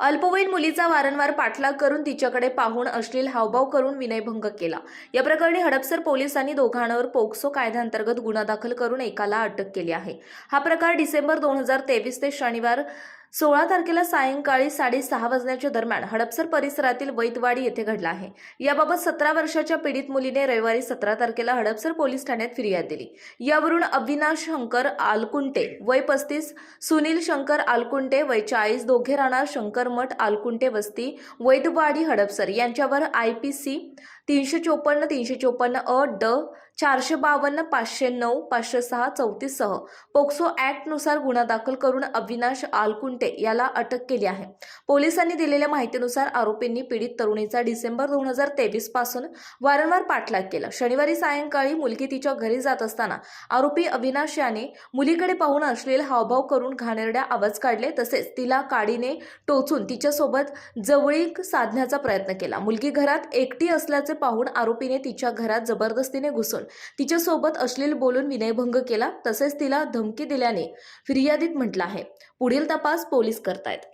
अल्पवयीन मुलीचा वारंवार पाठलाग करून तिच्याकडे पाहून अश्लील हावभाव करून विनयभंग केला. या प्रकरणी हडपसर पोलिसांनी दोघांवर पोक्सो कायद्याअंतर्गत गुन्हा दाखल करून एकाला अटक केली आहे. हा प्रकार डिसेंबर दोन हजार तेवीस ते शनिवार सोळा तारखेला सायंकाळी साडेसहा वाजण्याच्या दरम्यान हडपसर परिसरातील वैतवाडी येथे घडला आहे. याबाबत सतरा वर्षाच्या पीडित मुलीने रविवारी सतरा तारखेला हडपसर पोलीस ठाण्यात फिर्याद दिली. यावरून अविनाश शंकर आलकुंटे वय पस्तीस सुनील शंकर आलकुंटे वय चाळीस दोघे शंकर शंकरमठ आलकुंटे वस्ती वैदवाडी हडपसर यांच्यावर आय पी सी तीनशे चोपन्न तीनशे चोपन्न अ ड चारशे बावन्न पाचशे नऊ पाचशे सहा चौतीससह पोक्सो ॲक्टनुसार गुन्हा दाखल करून अविनाश आलकुंटे याला अटक केली आहे. पोलिसांनी दिलेल्या माहितीनुसार आरोपींनी पीडित तरुणीचा डिसेंबर दोन हजार तेवीसपासून वारंवार पाठलाग केला. शनिवारी सायंकाळी मुलगी तिच्या घरी जात असताना आरोपी अविनाश याने मुलीकडे पाहून अश्लील हावभाव करून घाणेरड्या आवाज काढले. तसेच तिला काडीने टोचून तिच्यासोबत जवळीक साधण्याचा प्रयत्न केला. मुलगी घरात एकटी असल्याचे पाहून आरोपीने तिच्या घरात जबरदस्तीने घुसून तिच्यासोबत अश्लील बोलून विनयभंग केला. तसेच तिला धमकी दिल्याने फिर्यादीत म्हटलं आहे. पुढील तपास पोलीस करतायत.